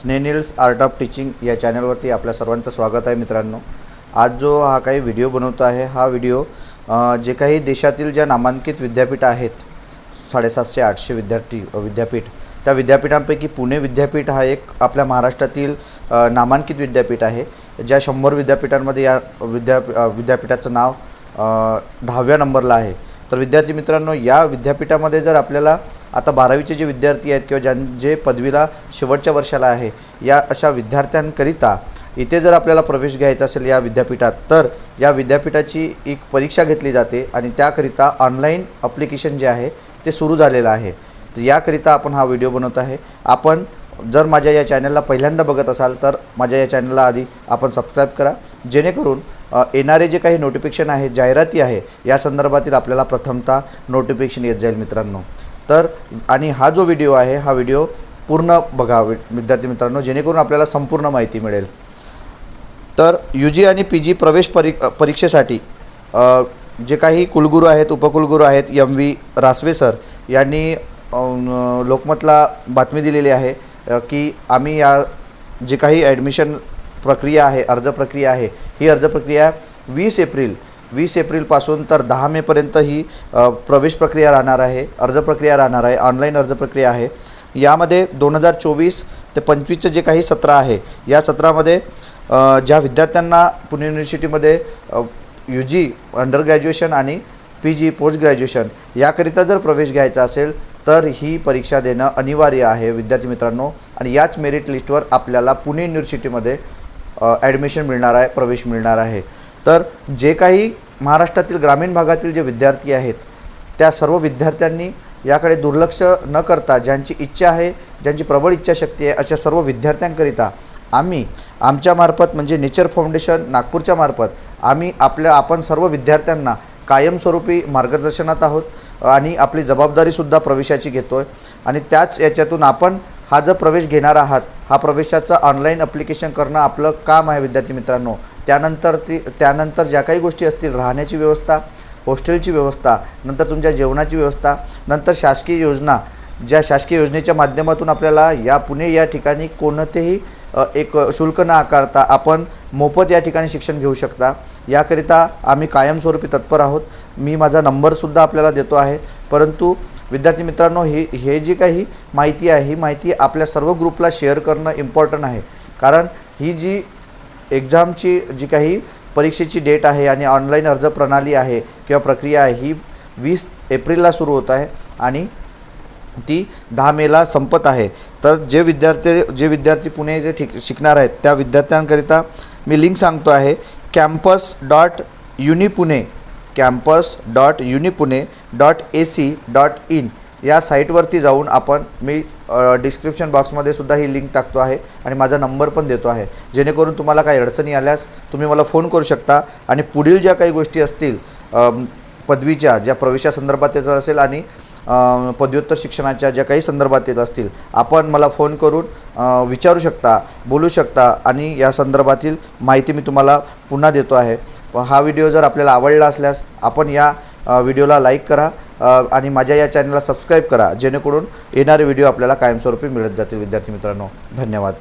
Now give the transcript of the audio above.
स्नेनिल्स art of teaching या चॅनलवरती आपल्या सर्वांचं स्वागत आहे मित्रांनो. आज जो हा काही व्हिडिओ बनवतो आहे हा व्हिडिओ जे काही देशातील ज्या नामांकित विद्यापीठ आहेत साडेसातशे आठशे विद्यार्थी विद्यापीठ त्या विद्यापीठांपैकी पुणे विद्यापीठ हा एक आपल्या महाराष्ट्रातील नामांकित विद्यापीठ आहे. ज्या शंभर विद्यापीठांमध्ये या विद्या विद्यापीठाचं नाव दहाव्या नंबरला आहे. तर विद्यार्थी मित्रांनो या विद्यापीठामध्ये जर आपल्याला आता बारावीचे जे विद्यार्थी आहेत किंवा ज्यां जे पदवीला शेवटच्या वर्षाला आहे या अशा विद्यार्थ्यांकरिता इथे जर आपल्याला प्रवेश घ्यायचा असेल या विद्यापीठात तर या विद्यापीठाची एक परीक्षा घेतली जाते आणि त्याकरिता ऑनलाईन अप्लिकेशन जे आहे ते सुरू झालेलं आहे. तर याकरिता आपण हा व्हिडिओ बनवत आहे. आपण जर माझ्या या चॅनलला पहिल्यांदा बघत असाल तर माझ्या या चॅनलला आधी आपण सबस्क्राईब करा. जेणेकरून येणारे जे काही नोटिफिकेशन आहे जाहिराती आहे या संदर्भातील आपल्याला प्रथमता नोटिफिकेशन येत जाईल मित्रांनो. तर आणि हा जो व्हिडिओ आहे हा व्हिडिओ पूर्ण बघा विद्यार्थी मित्रांनो जेणेकरून आपल्याला संपूर्ण माहिती मिळेल. तर यू जी आणि पी जी प्रवेश परी परीक्षेसाठी जे काही कुलगुरू आहेत उपकुलगुरू आहेत एम व्ही रासवे सर यांनी लोकमतला बातमी दिलेली आहे की आम्ही या जे काही ॲडमिशन प्रक्रिया आहे अर्ज प्रक्रिया आहे ही अर्ज प्रक्रिया वीस एप्रिल वीस एप्रिलपासून तर दहा मेपर्यंत ही प्रवेश प्रक्रिया राहणार आहे अर्ज प्रक्रिया राहणार आहे ऑनलाईन अर्ज प्रक्रिया आहे. यामध्ये दोन हजार चोवीस ते पंचवीसचं जे काही सत्र आहे या सत्रामध्ये ज्या विद्यार्थ्यांना पुणे युनिव्हर्सिटीमध्ये यू जी अंडर ग्रॅज्युएशन आणि पी जी पोस्ट ग्रॅज्युएशन याकरिता जर प्रवेश घ्यायचा असेल तर ही परीक्षा देणं अनिवार्य आहे विद्यार्थी मित्रांनो. आणि याच मेरिट लिस्टवर आपल्याला पुणे युनिव्हर्सिटीमध्ये ॲडमिशन मिळणार आहे प्रवेश मिळणार आहे. तर जे काही महाराष्ट्रातील ग्रामीण भागातील जे विद्यार्थी आहेत त्या सर्व विद्यार्थ्यांनी याकडे दुर्लक्ष न करता ज्यांची इच्छा आहे ज्यांची प्रबळ इच्छाशक्ती आहे अशा सर्व विद्यार्थ्यांकरिता आम्ही आमच्यामार्फत म्हणजे नेचर फाउंडेशन नागपूरच्या मार्फत आम्ही आपल्या आपण सर्व विद्यार्थ्यांना कायमस्वरूपी मार्गदर्शनात आहोत आणि आपली जबाबदारीसुद्धा प्रवेशाची घेतो आहे आणि त्याच याच्यातून आपण हा जर प्रवेश घेणार आहात हा प्रवेशाचा ऑनलाईन अप्लिकेशन करणं आपलं काम आहे विद्यार्थी मित्रांनो. त्यानंतर ती त्यानंतर ज्या काही गोष्टी असतील राहण्याची व्यवस्था हॉस्टेलची व्यवस्था नंतर तुमच्या जेवणाची व्यवस्था नंतर शासकीय योजना ज्या शासकीय योजनेच्या माध्यमातून आपल्याला या पुणे या ठिकाणी कोणतेही एक शुल्क न आकारता आपण मोफत या ठिकाणी शिक्षण घेऊ शकता. याकरिता आम्ही कायमस्वरूपी तत्पर आहोत. मी माझा नंबरसुद्धा आपल्याला देतो आहे. परंतु विद्यार्थी मित्रांनो ही हे जी काही माहिती आहे ही माहिती आपल्या सर्व ग्रुपला शेअर करणं इम्पॉर्टंट आहे. कारण ही जी एक्झामची जी काही परीक्षेची डेट आहे आणि ऑनलाईन अर्ज प्रणाली आहे किंवा प्रक्रिया आहे ही वीस एप्रिलला सुरू होत आहे आणि ती दहा मेला संपत आहे. तर जे विद्यार्थी जे विद्यार्थी पुणे जे ठिक शिकणार आहेत त्या विद्यार्थ्यांकरिता मी लिंक सांगतो आहे campus dot unipune campus dot unipune dot A C dot in या साईटवरती जाऊन आपण मी डिस्क्रिप्शन बॉक्समध्ये सुद्धा ही लिंक टाकतो आहे आणि माझा नंबर पण देतो आहे. जेणेकरून तुम्हाला काही अडचणी आल्यास तुम्ही मला फोन करू शकता आणि पुढील ज्या काही गोष्टी असतील पदवीच्या ज्या प्रवेशासंदर्भात त्याचं असेल आणि पदव्युत्तर शिक्षणाच्या ज्या काही संदर्भात येत असतील आपण मला फोन करून विचारू शकता बोलू शकता आणि या संदर्भातील माहिती मी तुम्हाला पुन्हा देतो आहे. हा व्हिडिओ जर आपल्याला आवडला असल्यास आपण या व्हिडिओला लाईक करा आणि माझ्या या चॅनलला सबस्क्राईब करा जेणेकरून येणारे व्हिडिओ आपल्याला कायमस्वरूपी मिळत जातील. विद्यार्थी मित्रांनो धन्यवाद.